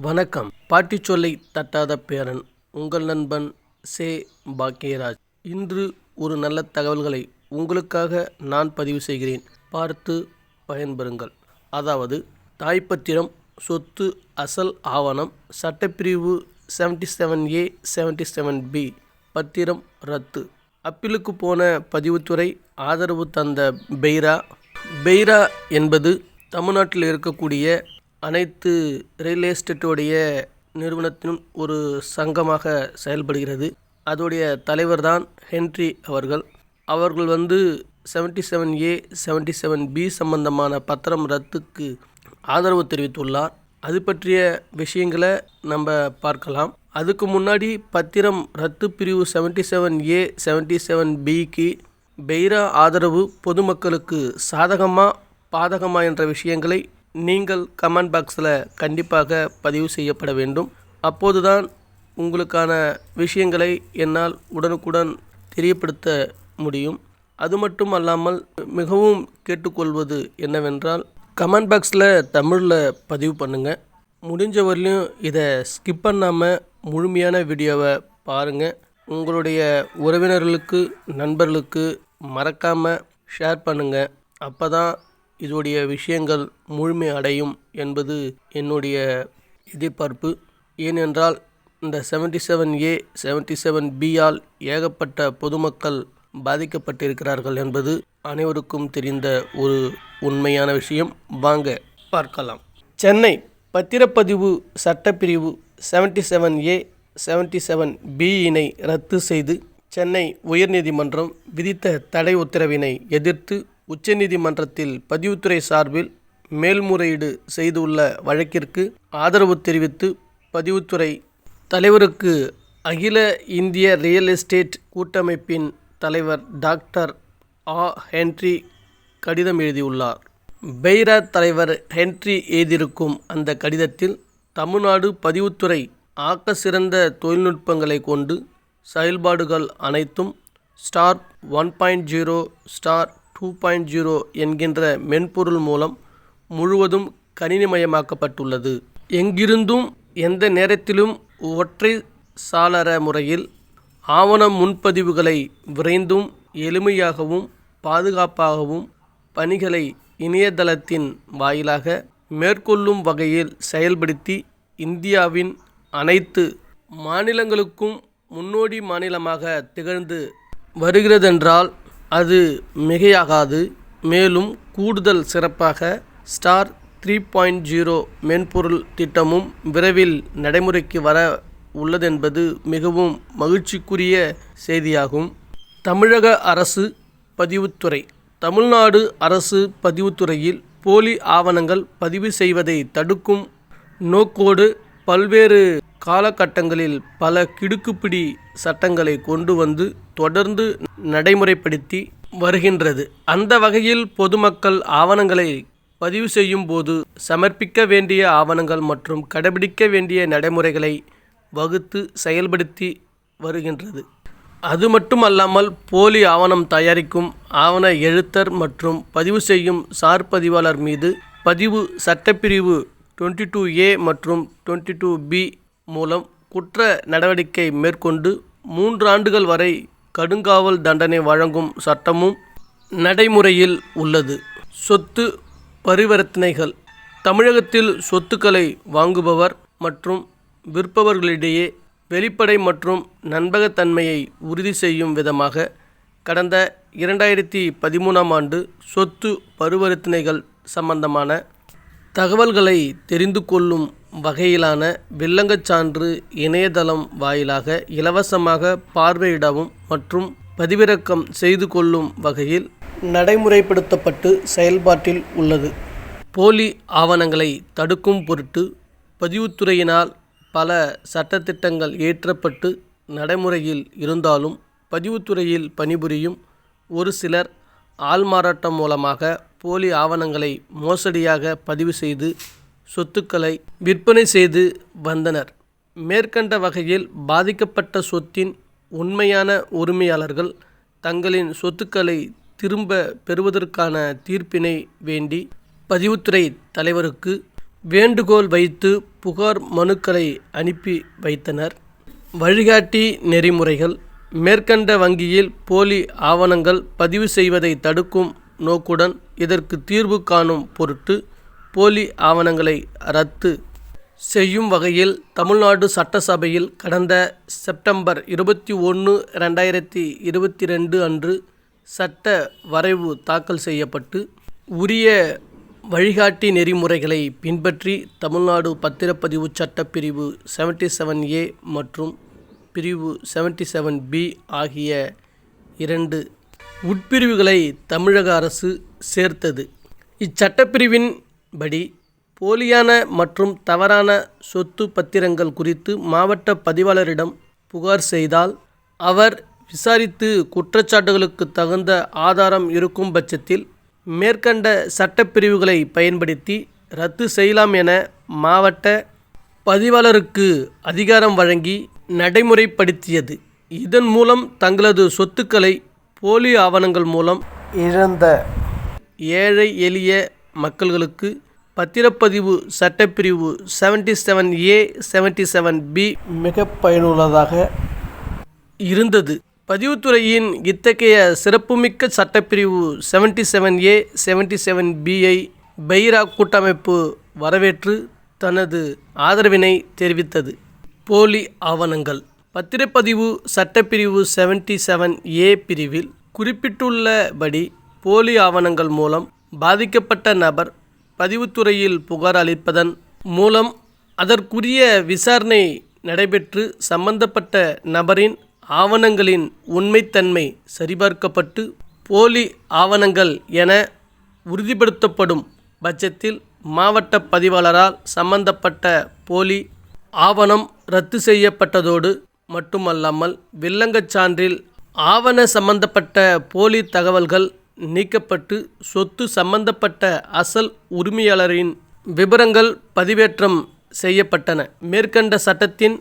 வணக்கம். பாட்டி சொல்லை தட்டாத பேரன் உங்கள் நண்பன் சே. பாக்கியராஜ். இன்று ஒரு நல்ல தகவல்களை உங்களுக்காக நான் பதிவு செய்கிறேன். பார்த்து பயன்பெறுங்கள். அதாவது தாய்ப்பத்திரம் சொத்து அசல் ஆவணம் சட்டப்பிரிவு seventy seven A seventy seven B பத்திரம் ரத்து. அப்பீலுக்கு போன பதிவுத்துறை ஆதரவு தந்த பெய்ரா. பெய்ரா என்பது தமிழ்நாட்டில் இருக்கக்கூடிய அனைத்து ரியல் எஸ்டேட்டுடைய நிறுவனத்திலும் ஒரு சங்கமாக செயல்படுகிறது. அதோடைய தலைவர் தான் ஹென்றி அவர்கள். அவர்கள் வந்து seventy seven A seventy seven B சம்பந்தமான பத்திரம் ரத்துக்கு ஆதரவு தெரிவித்துள்ளார். அது பற்றிய விஷயங்களை நம்ம பார்க்கலாம். அதுக்கு முன்னாடி பத்திரம் ரத்து பிரிவு seventy seven A seventy seven பிக்கு பெய்ரா ஆதரவு பொதுமக்களுக்கு சாதகமாக பாதகமாக என்ற விஷயங்களை நீங்கள் கமெண்ட் பாக்ஸில் கண்டிப்பாக பதிவு செய்யப்பட வேண்டும். அப்போதுதான் உங்களுக்கான விஷயங்களை என்னால் உடனுக்குடன் தெரியப்படுத்த முடியும். அது மட்டும் அல்லாமல் மிகவும் கேட்டுக்கொள்வது என்னவென்றால் கமெண்ட் பாக்ஸில் தமிழில் பதிவு பண்ணுங்கள் முடிஞ்ச வரலையும் இதை ஸ்கிப் பண்ணாமல் முழுமையான வீடியோவை பாருங்கள் உங்களுடைய உறவினர்களுக்கு நண்பர்களுக்கு மறக்காமல் ஷேர் பண்ணுங்கள் அப்போ தான் இதோடைய விஷயங்கள் முழுமை அடையும் என்பது என்னுடைய எதிர்பார்ப்பு. ஏனென்றால் இந்த seventy seven A seventy seven பியால் ஏகப்பட்ட பொதுமக்கள் பாதிக்கப்பட்டிருக்கிறார்கள் என்பது அனைவருக்கும் தெரிந்த ஒரு உண்மையான விஷயம். வாங்க பார்க்கலாம். சென்னை பத்திரப்பதிவு சட்டப்பிரிவு seventy seven A seventy seven பியினை ரத்து செய்து சென்னை உயர்நீதிமன்றம் விதித்த தடை உத்தரவினை எதிர்த்து உச்சநீதிமன்றத்தில் பதிவுத்துறை சார்பில் மேல்முறையீடு செய்துள்ள வழக்கிற்கு ஆதரவு தெரிவித்து பதிவுத்துறை தலைவருக்கு அகில இந்திய ரியல் எஸ்டேட் கூட்டமைப்பின் தலைவர் டாக்டர் ஆ. ஹென்றி கடிதம் எழுதியுள்ளார். பெய்ரா தலைவர் ஹென்றி எழுதியிருக்கும் அந்த கடிதத்தில் தமிழ்நாடு பதிவுத்துறை ஆக்க சிறந்த தொழில்நுட்பங்களை கொண்டு செயல்பாடுகள் அனைத்தும் star one point zero star two point zero என்கின்ற மென்பொருள் மூலம் முழுவதும் கணினிமயமாக்கப்பட்டுள்ளது. எங்கிருந்தும் எந்த நேரத்திலும் ஒற்றை சாளர முறையில் ஆவண முன்பதிவுகளை விரைந்தும் எளிமையாகவும் பாதுகாப்பாகவும் பணிகளை இணையதளத்தின் வாயிலாக மேற்கொள்ளும் வகையில் செயல்படுத்தி இந்தியாவின் அனைத்து மாநிலங்களுக்கும் முன்னோடி மாநிலமாக திகழ்ந்து வருகிறதென்றால் அது மிகையாகாது. மேலும் கூடுதல் சிறப்பாக ஸ்டார் த்ரீ பாயிண்ட் ஜீரோ மென்பொருள் திட்டமும் விரைவில் நடைமுறைக்கு வர உள்ளதென்பது மிகவும் மகிழ்ச்சிக்குரிய செய்தியாகும். தமிழக அரசு பதிவுத்துறை. தமிழ்நாடு அரசு பதிவுத்துறையில் போலி ஆவணங்கள் பதிவு செய்வதை தடுக்கும் நோக்கோடு பல்வேறு காலகட்டங்களில் பல கிடுக்குப்பிடி சட்டங்களை கொண்டு வந்து தொடர்ந்து நடைமுறைப்படுத்தி வருகின்றது. அந்த வகையில் பொதுமக்கள் ஆவணங்களை பதிவு செய்யும் போது சமர்ப்பிக்க வேண்டிய ஆவணங்கள் மற்றும் கடைபிடிக்க வேண்டிய நடைமுறைகளை வகுத்து செயல்படுத்தி வருகின்றது. அது மட்டுமல்லாமல் போலி ஆவணம் தயாரிக்கும் ஆவண எழுத்தர் மற்றும் பதிவு செய்யும் சார் பதிவாளர் மீது பதிவு சட்டப்பிரிவு டுவெண்ட்டி டூ ஏ மற்றும் டுவெண்ட்டி டூ பி மூலம் குற்ற நடவடிக்கை மேற்கொண்டு மூன்று ஆண்டுகள் வரை கடுங்காவல் தண்டனை வழங்கும் சட்டமும் நடைமுறையில் உள்ளது. சொத்து பரிவர்த்தனைகள். தமிழகத்தில் சொத்துக்களை வாங்குபவர் மற்றும் விற்பவர்களிடையே வெளிப்படை மற்றும் நண்பகத்தன்மையை உறுதி செய்யும் விதமாக கடந்த இரண்டாயிரத்தி பதிமூணாம் ஆண்டு சொத்து பரிவர்த்தனைகள் சம்பந்தமான தகவல்களை தெரிந்து கொள்ளும் வகையிலான வில்லங்கச் சான்று இணையதளம் வாயிலாக இலவசமாக பார்வையிடவும் மற்றும் பதிவிறக்கம் செய்து கொள்ளும் வகையில் நடைமுறைப்படுத்தப்பட்டு செயல்பாட்டில் உள்ளது. போலி ஆவணங்களை தடுக்கும் பொருட்டு பதிவுத்துறையினால் பல சட்டத்திட்டங்கள் இயற்றப்பட்டு நடைமுறையில் இருந்தாலும் பதிவுத்துறையில் பணிபுரியும் ஒரு சிலர் ஆள்மாறாட்டம் மூலமாக போலி ஆவணங்களை மோசடியாக பதிவு செய்து சொத்துக்களை விற்பனை செய்து வந்தனர். மேற்கண்ட வகையில் பாதிக்கப்பட்ட சொத்தின் உண்மையான உரிமையாளர்கள் தங்களின் சொத்துக்களை திரும்ப பெறுவதற்கான தீர்ப்பினை வேண்டி பதிவுத்துறை தலைவருக்கு வேண்டுகோள் வைத்து புகார் மனுக்களை அனுப்பி வைத்தனர். வழிகாட்டி நெறிமுறைகள். மேற்கண்ட வங்கியில் போலி ஆவணங்கள் பதிவு செய்வதை தடுக்கும் நோக்குடன் இதற்கு தீர்வு காணும் பொருட்டு போலி ஆவணங்களை ரத்து செய்யும் வகையில் தமிழ்நாடு சட்டசபையில் கடந்த செப்டம்பர் இருபத்தி ஒன்று ரெண்டாயிரத்தி இருபத்தி ரெண்டு அன்று சட்ட வரைவு தாக்கல் செய்யப்பட்டு உரிய வழிகாட்டி நெறிமுறைகளை பின்பற்றி தமிழ்நாடு பத்திரப்பதிவு சட்டப்பிரிவு செவன்டி செவன் ஏ மற்றும் பிரிவு செவன்டி செவன் பி ஆகிய இரண்டு உட்பிரிவுகளை தமிழக அரசு சேர்த்தது. இச்சட்டப்பிரிவின் படி போலியான மற்றும் தவறான சொத்து பத்திரங்கள் குறித்து மாவட்ட பதிவாளரிடம் புகார் செய்தால் அவர் விசாரித்து குற்றச்சாட்டுகளுக்கு தகுந்த ஆதாரம் இருக்கும் பட்சத்தில் மேற்கண்ட சட்டப்பிரிவுகளை பயன்படுத்தி ரத்து செய்யலாம் என மாவட்ட பதிவாளருக்கு அதிகாரம் வழங்கி நடைமுறைப்படுத்தியது. இதன் மூலம் தங்களது சொத்துக்களை போலி ஆவணங்கள் மூலம் இழந்த ஏழை எளிய மக்கள்களுக்கு பத்திரப்பதிவு சட்டப்பிரிவு seventy seven A seventy seven B மிக பயனுள்ளதாக இருந்தது. பதிவுத்துறையின் இத்தகைய சிறப்புமிக்க சட்டப்பிரிவு seventy seven A seventy seven பிஐ பைரா கூட்டமைப்பு வரவேற்று தனது ஆதரவினை தெரிவித்தது. போலி ஆவணங்கள். பத்திரப்பதிவு சட்டப்பிரிவு செவன்டி செவன் ஏ பிரிவில் குறிப்பிட்டுள்ளபடி போலி ஆவணங்கள் மூலம் பாதிக்கப்பட்ட நபர் பதிவுத்துறையில் புகார் அளிப்பதன் மூலம் அதற்குரிய விசாரணை நடைபெற்று சம்பந்தப்பட்ட நபரின் ஆவணங்களின் உண்மைத்தன்மை சரிபார்க்கப்பட்டு போலி ஆவணங்கள் என உறுதிப்படுத்தப்படும் பட்சத்தில் மாவட்ட பதிவாளரால் சம்பந்தப்பட்ட போலி ஆவணம் ரத்து செய்யப்பட்டதோடு மட்டுமல்லாமல் வில்லங்கச் சான்றில் ஆவண சம்பந்தப்பட்ட போலி தகவல்கள் நீக்கப்பட்டு சொத்து சம்பந்தப்பட்ட அசல் உரிமையாளரின் விபரங்கள் பதிவேற்றம் செய்யப்பட்டன. மேற்கண்ட சட்டத்தின்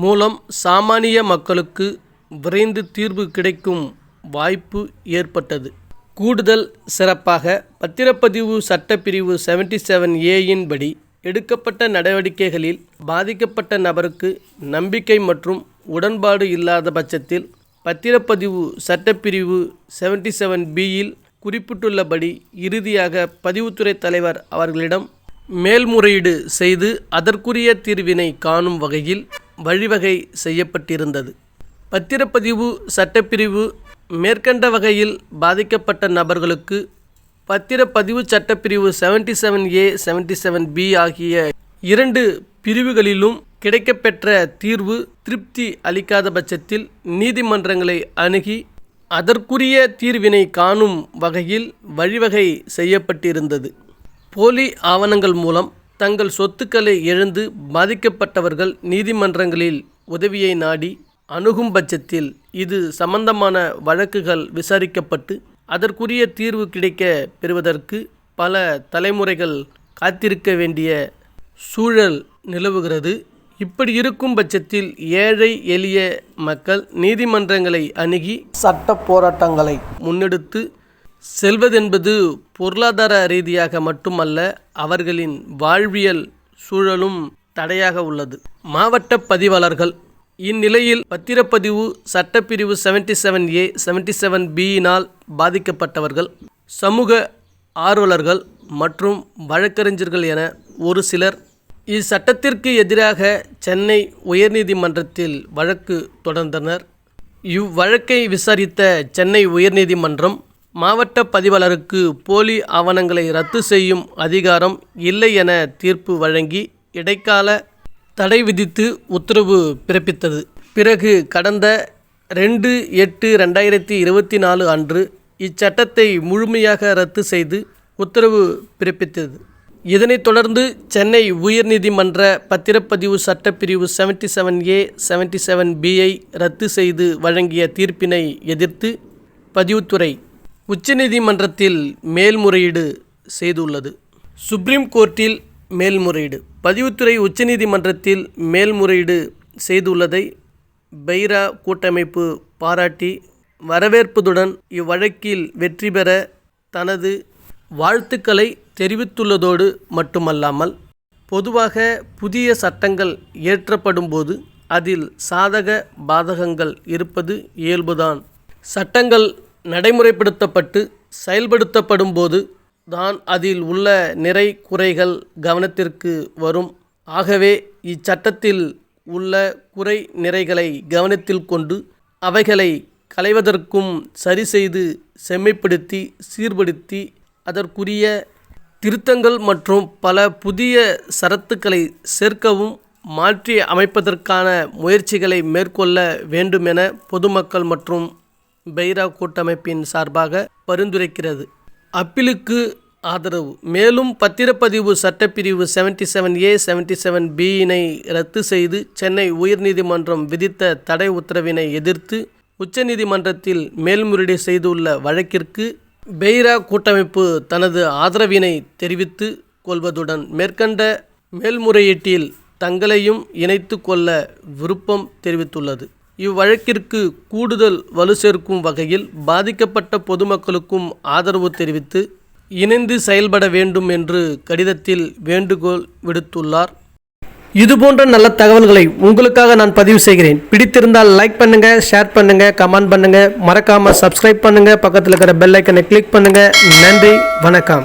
மூலம் சாமானிய மக்களுக்கு விரைந்து தீர்வு கிடைக்கும் வாய்ப்பு ஏற்பட்டது. கூடுதல் சிறப்பாக பத்திரப்பதிவு சட்டப்பிரிவு செவன்டி செவன் ஏயின் படி எடுக்கப்பட்ட நடவடிக்கைகளில் பாதிக்கப்பட்ட நபருக்கு நம்பிக்கை மற்றும் உடன்பாடு இல்லாத பட்சத்தில் பத்திரப்பதிவு சட்டப்பிரிவு செவன்டி செவன் பியில் குறிப்பிட்டுள்ளபடி இறுதியாக பதிவுத்துறை தலைவர் அவர்களிடம் மேல்முறையீடு செய்து அதற்குரிய தீர்வினை காணும் வகையில் வழிவகை செய்யப்பட்டிருந்தது. பத்திரப்பதிவு சட்டப்பிரிவு மேற்கண்ட வகையில் பாதிக்கப்பட்ட நபர்களுக்கு பத்திரப்பதிவு சட்டப்பிரிவு seventy seven A seventy seven B ஆகிய இரண்டு பிரிவுகளிலும் கிடைக்கப்பெற்ற தீர்வு திருப்தி அளிக்காத பட்சத்தில் நீதிமன்றங்களை அணுகி அதற்குரிய தீர்வினை காணும் வகையில் வழிவகை செய்யப்பட்டிருந்தது. போலி ஆவணங்கள் மூலம் தங்கள் சொத்துக்களை இழந்து பாதிக்கப்பட்டவர்கள் நீதிமன்றங்களில் உதவியை நாடி அணுகும் பட்சத்தில் இது சம்பந்தமான வழக்குகள் விசாரிக்கப்பட்டு அதற்குரிய தீர்வு கிடைக்க பெறுவதற்கு பல தலைமுறைகள் காத்திருக்க வேண்டிய சூழல் நிலவுகிறது. இப்படி இருக்கும் பட்சத்தில் ஏழை எளிய மக்கள் நீதிமன்றங்களை அணுகி சட்ட போராட்டங்களை முன்னெடுத்து செல்வதென்பது பொருளாதார ரீதியாக மட்டுமல்ல அவர்களின் வாழ்வியல் சூழலும் தடையாக உள்ளது. மாவட்ட பதிவாளர்கள் இந்நிலையில் பத்திரப்பதிவு சட்டப்பிரிவு seventy seven A seventy seven பியினால் பாதிக்கப்பட்டவர்கள் சமூக ஆர்வலர்கள் மற்றும் வழக்கறிஞர்கள் என ஒரு சிலர் இச்சட்டத்திற்கு எதிராக சென்னை உயர்நீதிமன்றத்தில் வழக்கு தொடர்ந்தனர். இவ்வழக்கை விசாரித்த சென்னை உயர்நீதிமன்றம் மாவட்ட பதிவாளருக்கு போலி ஆவணங்களை ரத்து செய்யும் அதிகாரம் இல்லை என தீர்ப்பு வழங்கி இடைக்கால தடை விதித்து உத்தரவு பிறப்பித்தது. பிறகு கடந்த ரெண்டு எட்டு ரெண்டாயிரத்தி இருபத்தி நாலு அன்று இச்சட்டத்தை முழுமையாக ரத்து செய்து உத்தரவு பிறப்பித்தது. இதனைத் தொடர்ந்து சென்னை உயர்நீதிமன்ற பத்திரப்பதிவு சட்டப்பிரிவு seventy seven A seventy seven பியை ரத்து செய்து வழங்கிய தீர்ப்பினை எதிர்த்து பதிவுத்துறை உச்சநீதிமன்றத்தில் மேல்முறையீடு செய்துள்ளது. சுப்ரீம் கோர்ட்டில் மேல்முறையீடு. பதிவுத்துறை உச்சநீதிமன்றத்தில் மேல்முறையீடு செய்துள்ளதை பைரா கூட்டமைப்பு பாராட்டி வரவேற்பதுடன் இவ்வழக்கில் வெற்றி பெற தனது வாழ்த்துக்களை தெரிவித்துள்ளதோடு மட்டுமல்லாமல் பொதுவாக புதிய சட்டங்கள் இயற்றப்படும்போது அதில் சாதக பாதகங்கள் இருப்பது இயல்புதான். சட்டங்கள் நடைமுறைப்படுத்தப்பட்டு செயல்படுத்தப்படும்போது தான் அதில் உள்ள நிறை குறைகள் கவனத்திற்கு வரும். ஆகவே இச்சட்டத்தில் உள்ள குறை நிறைகளை கவனத்தில் கொண்டு அவைகளை களைவதற்கும் சரிசெய்து செம்மைப்படுத்தி சீர்படுத்தி அதற்குரிய திருத்தங்கள் மற்றும் பல புதிய சரத்துக்களை சேர்க்கவும் மாற்றி அமைப்பதற்கான முயற்சிகளை மேற்கொள்ள வேண்டுமென பொதுமக்கள் மற்றும் பெய்ரா கூட்டமைப்பின் சார்பாக பரிந்துரைக்கிறது. அப்பீலுக்கு ஆதரவு. மேலும் பத்திரப்பதிவு சட்டப்பிரிவு seventy seven A seventy seven பியினை ரத்து செய்து சென்னை உயர்நீதிமன்றம் விதித்த தடை உத்தரவினை எதிர்த்து உச்சநீதிமன்றத்தில் மேல்முறையீடு செய்துள்ள வழக்கிற்கு பெய்ரா கூட்டமைப்பு தனது ஆதரவினை தெரிவித்து கொள்வதுடன் மேற்கண்ட மேல்முறையீட்டில் தங்களையும் இணைத்து கொள்ள விருப்பம் தெரிவித்துள்ளது. இவ்வழக்கிற்கு கூடுதல் வலு சேர்க்கும் வகையில் பாதிக்கப்பட்ட பொதுமக்களுக்கும் ஆதரவு தெரிவித்து இணைந்து செயல்பட வேண்டும் என்று கடிதத்தில் வேண்டுகோள் விடுத்துள்ளார். இதுபோன்ற நல்ல தகவல்களை உங்களுக்காக நான் பதிவு செய்கிறேன். பிடித்திருந்தால் லைக் பண்ணுங்க ஷேர் பண்ணுங்க கமெண்ட் பண்ணுங்க. மறக்காம சப்ஸ்கிரைப் பண்ணுங்க. பக்கத்தில் இருக்கிற பெல் ஐக்கனை கிளிக் பண்ணுங்க. நன்றி வணக்கம்.